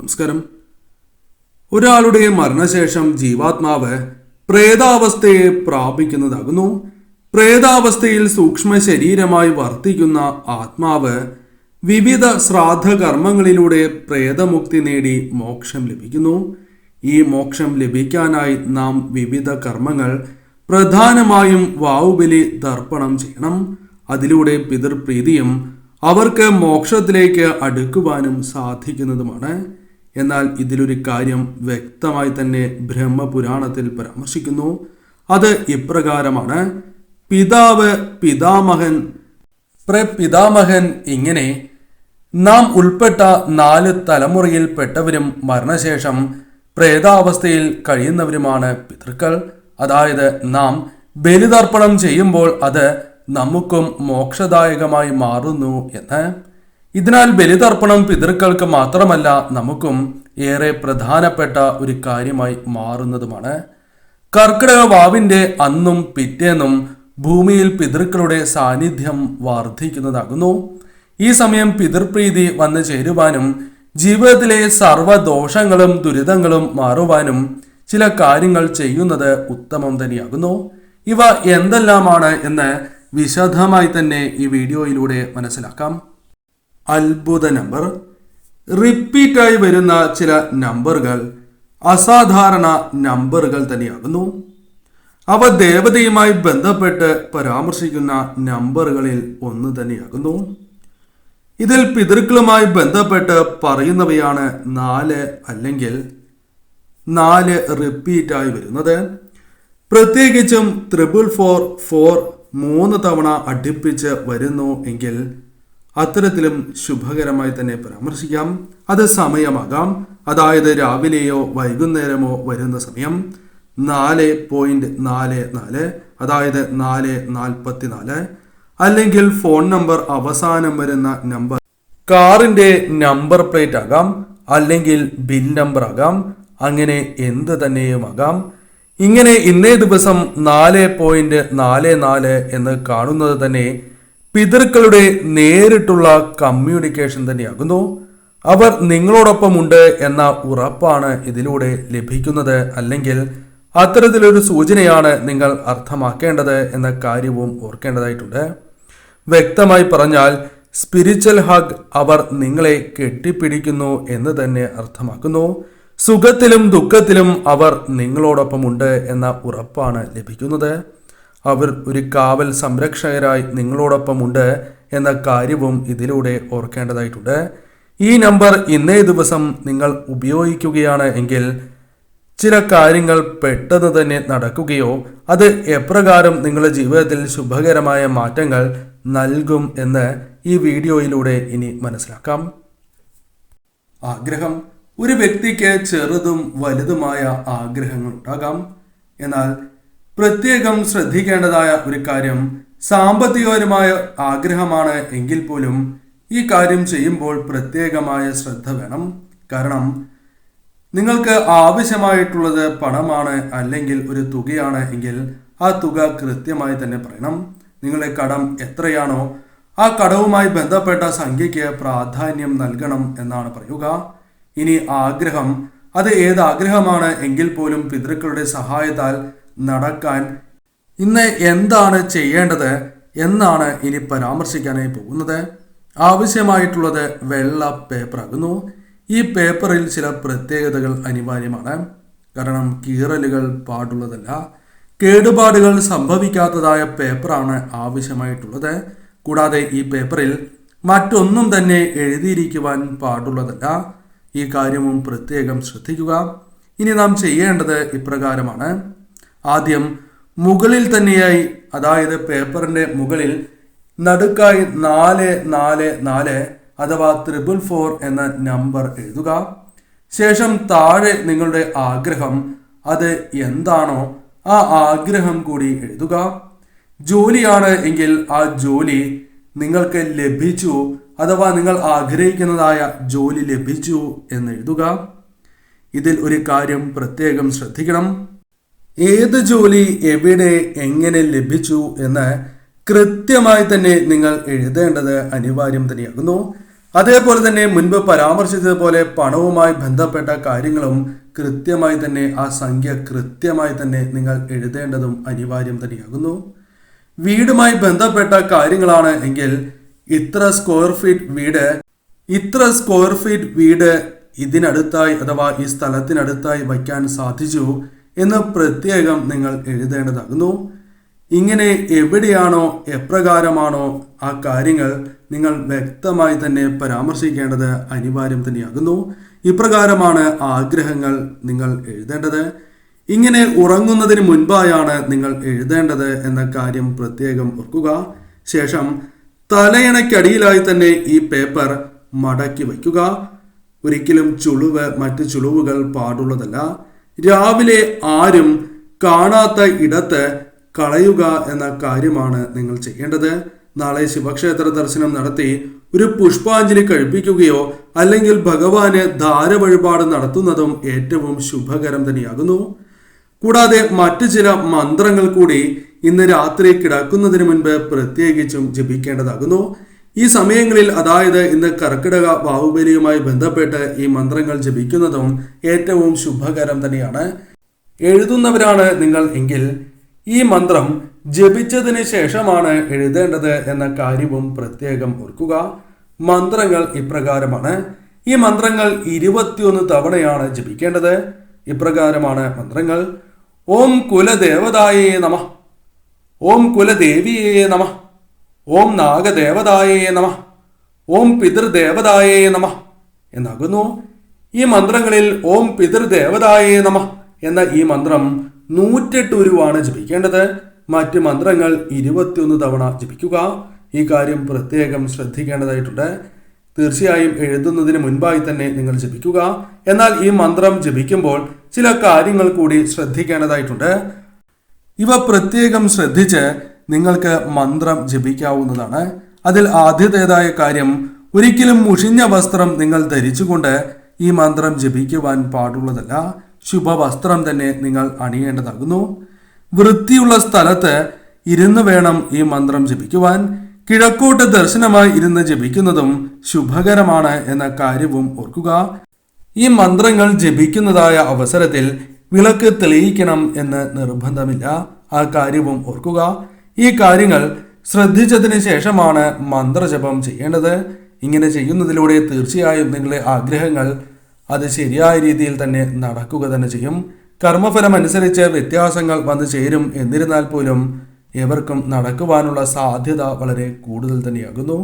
നമസ്കാരം. ഒരാളുടെ മരണശേഷം ജീവാത്മാവ് പ്രേതാവസ്ഥയെ പ്രാപിക്കുന്നതാകുന്നു. പ്രേതാവസ്ഥയിൽ സൂക്ഷ്മ ശരീരമായി വർത്തിക്കുന്ന ആത്മാവ് വിവിധ ശ്രാദ്ധ കർമ്മങ്ങളിലൂടെ പ്രേതമുക്തി നേടി മോക്ഷം ലഭിക്കുന്നു. ഈ മോക്ഷം ലഭിക്കാനായി നാം വിവിധ കർമ്മങ്ങൾ പ്രധാനമായും വാവുബലി ദർപ്പണം ചെയ്യണം. അതിലൂടെ പിതൃപ്രീതിയും അവർക്ക് മോക്ഷത്തിലേക്ക് അടുക്കുവാനും സാധിക്കുന്നതുമാണ്. എന്നാൽ ഇതിലൊരു കാര്യം വ്യക്തമായി തന്നെ ബ്രഹ്മപുരാണത്തിൽ പരാമർശിക്കുന്നു. അത് ഇപ്രകാരമാണ്. പിതാവ് പിതാമഹൻ പ്രപിതാമഹൻ ഇങ്ങനെ നാം ഉൾപ്പെട്ട നാല് തലമുറയിൽപ്പെട്ടവരും മരണശേഷം പ്രേതാവസ്ഥയിൽ കഴിയുന്നവരുമാണ് പിതൃക്കൾ. അതായത് നാം ബലിതർപ്പണം ചെയ്യുമ്പോൾ അത് നമുക്കും മോക്ഷദായകമായി മാറുന്നു എന്ന് ഇതിനാൽ ബലിതർപ്പണം പിതൃക്കൾക്ക് മാത്രമല്ല നമുക്കും ഏറെ പ്രധാനപ്പെട്ട ഒരു കാര്യമായി മാറുന്നതുമാണ്. കർക്കിടക വാവിന്റെ അന്നും പിറ്റേന്നും ഭൂമിയിൽ പിതൃക്കളുടെ സാന്നിധ്യം വർദ്ധിക്കുന്നതാകുന്നു ഈ സമയം പിതൃപ്രീതി വന്നു ചേരുവാനും ജീവിതത്തിലെ സർവദോഷങ്ങളും ദുരിതങ്ങളും മാറുവാനും ചില കാര്യങ്ങൾ ചെയ്യുന്നത് ഉത്തമം തന്നെയാകുന്നു. ഇവ എന്തെല്ലാമാണ് എന്ന് വിശദമായി തന്നെ ഈ വീഡിയോയിലൂടെ മനസ്സിലാക്കാം. അത്ഭുത നമ്പർ. റിപ്പീറ്റായി വരുന്ന ചില നമ്പറുകൾ അസാധാരണ നമ്പറുകൾ തന്നെയാകുന്നു. അവ ദേവതയുമായി ബന്ധപ്പെട്ട് പരാമർശിക്കുന്ന നമ്പറുകളിൽ ഒന്ന് തന്നെയാകുന്നു. ഇതിൽ പിതൃക്കളുമായി ബന്ധപ്പെട്ട് പറയുന്നവയാണ് നാല് അല്ലെങ്കിൽ നാല് റിപ്പീറ്റായി വരുന്നത്. പ്രത്യേകിച്ചും ത്രിപിൾ ഫോർ ഫോർ മൂന്ന് തവണ അടുപ്പിച്ച് വരുന്നു എങ്കിൽ അത്തരത്തിലും ശുഭകരമായി തന്നെ പരാമർശിക്കാം. അത് സമയമാകാം. അതായത് രാവിലെയോ വൈകുന്നേരമോ വരുന്ന സമയം. നാല് പോയിന്റ് നാല് നാല് അതായത് നാല് നാൽപ്പത്തി നാല് അല്ലെങ്കിൽ ഫോൺ നമ്പർ അവസാനം വരുന്ന നമ്പർ കാറിന്റെ നമ്പർ പ്ലേറ്റ് ആകാം. അല്ലെങ്കിൽ ബിൽ നമ്പർ ആകാം. അങ്ങനെ എന്ത് തന്നെയുമാകാം ഇങ്ങനെ ഇന്നേ ദിവസം നാല് പോയിന്റ് നാല് നാല് എന്ന് കാണുന്നത് തന്നെ പിതൃക്കളുടെ നേരിട്ടുള്ള കമ്മ്യൂണിക്കേഷൻ തന്നെയാകുന്നു. അവർ നിങ്ങളോടൊപ്പമുണ്ട് എന്ന ഉറപ്പാണ് ഇതിലൂടെ ലഭിക്കുന്നത്. അല്ലെങ്കിൽ അത്തരത്തിലൊരു സൂചനയാണ് നിങ്ങൾ അർത്ഥമാക്കേണ്ടത് എന്ന കാര്യവും ഓർക്കേണ്ടതായിട്ടുണ്ട്. വ്യക്തമായി പറഞ്ഞാൽ സ്പിരിച്വൽ ഹഗ് അവർ നിങ്ങളെ കെട്ടിപ്പിടിക്കുന്നു എന്ന് തന്നെ അർത്ഥമാക്കുന്നു. സുഖത്തിലും ദുഃഖത്തിലും അവർ നിങ്ങളോടൊപ്പമുണ്ട് എന്ന ഉറപ്പാണ് ലഭിക്കുന്നത്. അവർ ഒരു കാവൽ സംരക്ഷകരായി നിങ്ങളോടൊപ്പമുണ്ട് എന്ന കാര്യവും ഇതിലൂടെ ഓർക്കേണ്ടതായിട്ടുണ്ട്. ഈ നമ്പർ ഇന്നേ ദിവസം നിങ്ങൾ ഉപയോഗിക്കുകയാണ് എങ്കിൽ ചില കാര്യങ്ങൾ പെട്ടെന്ന് തന്നെ നടക്കുകയോ അത് എപ്രകാരം നിങ്ങളുടെ ജീവിതത്തിൽ ശുഭകരമായ മാറ്റങ്ങൾ നൽകും എന്ന് ഈ വീഡിയോയിലൂടെ ഇനി മനസ്സിലാക്കാം. ആഗ്രഹം. ഒരു വ്യക്തിക്ക് ചെറുതും വലുതുമായ ആഗ്രഹങ്ങൾ ഉണ്ടാകാം. എന്നാൽ പ്രത്യേകം ശ്രദ്ധിക്കേണ്ടതായ ഒരു കാര്യം സാമ്പത്തികപരമായ ആഗ്രഹമാണ് എങ്കിൽ പോലും ഈ കാര്യം ചെയ്യുമ്പോൾ പ്രത്യേകമായ ശ്രദ്ധ വേണം. കാരണം നിങ്ങൾക്ക് ആവശ്യമായിട്ടുള്ളത് പണമാണ് അല്ലെങ്കിൽ ഒരു തുകയാണ് എങ്കിൽ ആ തുക കൃത്യമായി തന്നെ പറയണം. നിങ്ങളെ കടം എത്രയാണോ ആ കടവുമായി ബന്ധപ്പെട്ട സംഖ്യയ്ക്ക് പ്രാധാന്യം നൽകണം എന്നാണ് പറയുക. ഇനി ആഗ്രഹം അത് ഏത് ആഗ്രഹമാണ് എങ്കിൽ പോലും പിതൃക്കളുടെ സഹായത്താൽ നടക്കാൻ. ഇന്ന് എന്താണ് ചെയ്യേണ്ടത് എന്നാണ് ഇനി പരാമർശിക്കാനായി പോകുന്നത്. ആവശ്യമായിട്ടുള്ളത് വെള്ള പേപ്പറാകുന്നു ഈ പേപ്പറിൽ ചില പ്രത്യേകതകൾ അനിവാര്യമാണ്. കാരണം കീറലുകൾ പാടുള്ളതല്ല. കേടുപാടുകൾ സംഭവിക്കാത്തതായ പേപ്പറാണ് ആവശ്യമായിട്ടുള്ളത്. കൂടാതെ ഈ പേപ്പറിൽ മറ്റൊന്നും തന്നെ എഴുതിയിരിക്കുവാൻ പാടുള്ളതല്ല. ഈ കാര്യവും പ്രത്യേകം ശ്രദ്ധിക്കുക. ഇനി നാം ചെയ്യേണ്ടത് ഇപ്രകാരമാണ്. ആദ്യം മുകളിൽ തന്നെയായി അതായത് പേപ്പറിന്റെ മുകളിൽ നടുക്കായി നാല് നാല് നാല് അഥവാ ത്രിപിൾ ഫോർ എന്ന നമ്പർ എഴുതുക. ശേഷം താഴെ നിങ്ങളുടെ ആഗ്രഹം അത് എന്താണോ ആ ആഗ്രഹം കൂടി എഴുതുക. ജോലിയാണ് എങ്കിൽ ആ ജോലി നിങ്ങൾക്ക് ലഭിച്ചു അഥവാ നിങ്ങൾ ആഗ്രഹിക്കുന്നതായ ജോലി ലഭിച്ചു എന്ന് എഴുതുക. ഇതിൽ ഒരു കാര്യം പ്രത്യേകം ശ്രദ്ധിക്കണം. ഏത് ജോലി എവിടെ എങ്ങനെ ലഭിച്ചു എന്ന് കൃത്യമായി തന്നെ നിങ്ങൾ എഴുതേണ്ടത് അനിവാര്യം തന്നെയാകുന്നു. അതേപോലെ തന്നെ മുൻപ് പരാമർശിച്ചതുപോലെ പണവുമായി ബന്ധപ്പെട്ട കാര്യങ്ങളും കൃത്യമായി തന്നെ ആ സംഖ്യ കൃത്യമായി തന്നെ നിങ്ങൾ എഴുതേണ്ടതും അനിവാര്യം തന്നെയാകുന്നു. വീടുമായി ബന്ധപ്പെട്ട കാര്യങ്ങളാണ് എങ്കിൽ ഇത്ര സ്ക്വയർ ഫീറ്റ് വീട് ഇത്ര സ്ക്വയർ ഫീറ്റ് വീട് ഇതിനടുത്തായി അഥവാ ഈ സ്ഥലത്തിനടുത്തായി വയ്ക്കാൻ സാധിച്ചു. എന്ന് പ്രത്യേകം നിങ്ങൾ എഴുതേണ്ടതാകുന്നു. ഇങ്ങനെ എവിടെയാണോ എപ്രകാരമാണോ ആ കാര്യങ്ങൾ നിങ്ങൾ വ്യക്തമായി തന്നെ പരാമർശിക്കേണ്ടത് അനിവാര്യം തന്നെയാകുന്നു. ഇപ്രകാരമാണ് ആഗ്രഹങ്ങൾ നിങ്ങൾ എഴുതേണ്ടത്. ഇങ്ങനെ ഉറങ്ങുന്നതിന് മുൻപായാണ് നിങ്ങൾ എഴുതേണ്ടത് എന്ന കാര്യം പ്രത്യേകം ഓർക്കുക. ശേഷം തലയണയ്ക്കടിയിലായി തന്നെ ഈ പേപ്പർ മടക്കി വയ്ക്കുക. ഒരിക്കലും ചുളിവ് മറ്റ് ചുളിവുകൾ പാടുള്ളതല്ല. രാവിലെ ആരും കാണാത്ത ഇടത്ത് കളയുക എന്ന കാര്യമാണ് നിങ്ങൾ ചെയ്യേണ്ടത്. നാളെ ശിവക്ഷേത്ര ദർശനം നടത്തി ഒരു പുഷ്പാഞ്ജലി കഴിപ്പിക്കുകയോ അല്ലെങ്കിൽ ഭഗവാന് ധാര വഴിപാട് നടത്തുന്നതും ഏറ്റവും ശുഭകരം തന്നെയാകുന്നു. കൂടാതെ മറ്റു ചില മന്ത്രങ്ങൾ കൂടി ഇന്ന് രാത്രി കിടക്കുന്നതിന് മുൻപ് പ്രത്യേകിച്ചും ജപിക്കേണ്ടതാകുന്നു. ഈ സമയങ്ങളിൽ അതായത് ഇന്ന് കർക്കിടക ബാഹുബലിയുമായി ബന്ധപ്പെട്ട് ഈ മന്ത്രങ്ങൾ ജപിക്കുന്നതും ഏറ്റവും ശുഭകരം തന്നെയാണ്. എഴുതുന്നവരാണ് നിങ്ങൾ എങ്കിൽ ഈ മന്ത്രം ജപിച്ചതിന് ശേഷമാണ് എഴുതേണ്ടത് എന്ന കാര്യവും പ്രത്യേകം ഓർക്കുക. മന്ത്രങ്ങൾ ഇപ്രകാരമാണ്. ഈ മന്ത്രങ്ങൾ ഇരുപത്തിയൊന്ന് തവണയാണ് ജപിക്കേണ്ടത്. ഇപ്രകാരമാണ് മന്ത്രങ്ങൾ. ഓം കുലദേവതായേ നമ. ഓം കുലദേവിയേ നമ. ഓം നാഗദേവതായേ നമ. ഓം പിതൃദേവതായേ നമ. എന്നാകുന്നു. ഈ മന്ത്രങ്ങളിൽ ഓം പിതൃദേവതായേ നമ എന്ന ഈ മന്ത്രം നൂറ്റെട്ട് ഉരുവാണ് ജപിക്കേണ്ടത്. മറ്റ് മന്ത്രങ്ങൾ ഇരുപത്തിയൊന്ന് തവണ ജപിക്കുക. ഈ കാര്യം പ്രത്യേകം ശ്രദ്ധിക്കേണ്ടതായിട്ടുണ്ട്. തീർച്ചയായും എഴുതുന്നതിന് മുൻപായി തന്നെ നിങ്ങൾ ജപിക്കുക. എന്നാൽ ഈ മന്ത്രം ജപിക്കുമ്പോൾ ചില കാര്യങ്ങൾ കൂടി ശ്രദ്ധിക്കേണ്ടതായിട്ടുണ്ട്. ഇവ പ്രത്യേകം ശ്രദ്ധിച്ച് നിങ്ങൾക്ക് മന്ത്രം ജപിക്കാവുന്നതാണ്. അതിൽ ആദ്യത്തേതായ കാര്യം ഒരിക്കലും മുഷിഞ്ഞ വസ്ത്രം നിങ്ങൾ ധരിച്ചുകൊണ്ട് ഈ മന്ത്രം ജപിക്കുവാൻ പാടുള്ളതല്ല. ശുഭവസ്ത്രം തന്നെ നിങ്ങൾ അണിയേണ്ടതാകുന്നു. വൃത്തിയുള്ള സ്ഥലത്ത് ഇരുന്ന് വേണം ഈ മന്ത്രം ജപിക്കുവാൻ. കിഴക്കോട്ട് ദർശനമായി ഇരുന്ന് ജപിക്കുന്നതും ശുഭകരമാണ് എന്ന കാര്യവും ഓർക്കുക. ഈ മന്ത്രങ്ങൾ ജപിക്കുന്നതായ അവസരത്തിൽ വിളക്ക് തെളിയിക്കണം എന്ന് നിർബന്ധമില്ല. ആ കാര്യവും ഓർക്കുക. ഈ കാര്യങ്ങൾ ശ്രദ്ധിച്ചതിന് ശേഷമാണ് മന്ത്രജപം ചെയ്യേണ്ടത്. ഇങ്ങനെ ചെയ്യുന്നതിലൂടെ തീർച്ചയായും നിങ്ങളുടെ ആഗ്രഹങ്ങൾ അത് ശരിയായ രീതിയിൽ തന്നെ നടക്കുക തന്നെ ചെയ്യും. കർമ്മഫലം അനുസരിച്ച് വ്യത്യാസങ്ങൾ വന്നു ചേരും. എന്നിരുന്നാൽ പോലും എവർക്കും നടക്കുവാനുള്ള സാധ്യത വളരെ കൂടുതൽ തന്നെയാകുന്നു.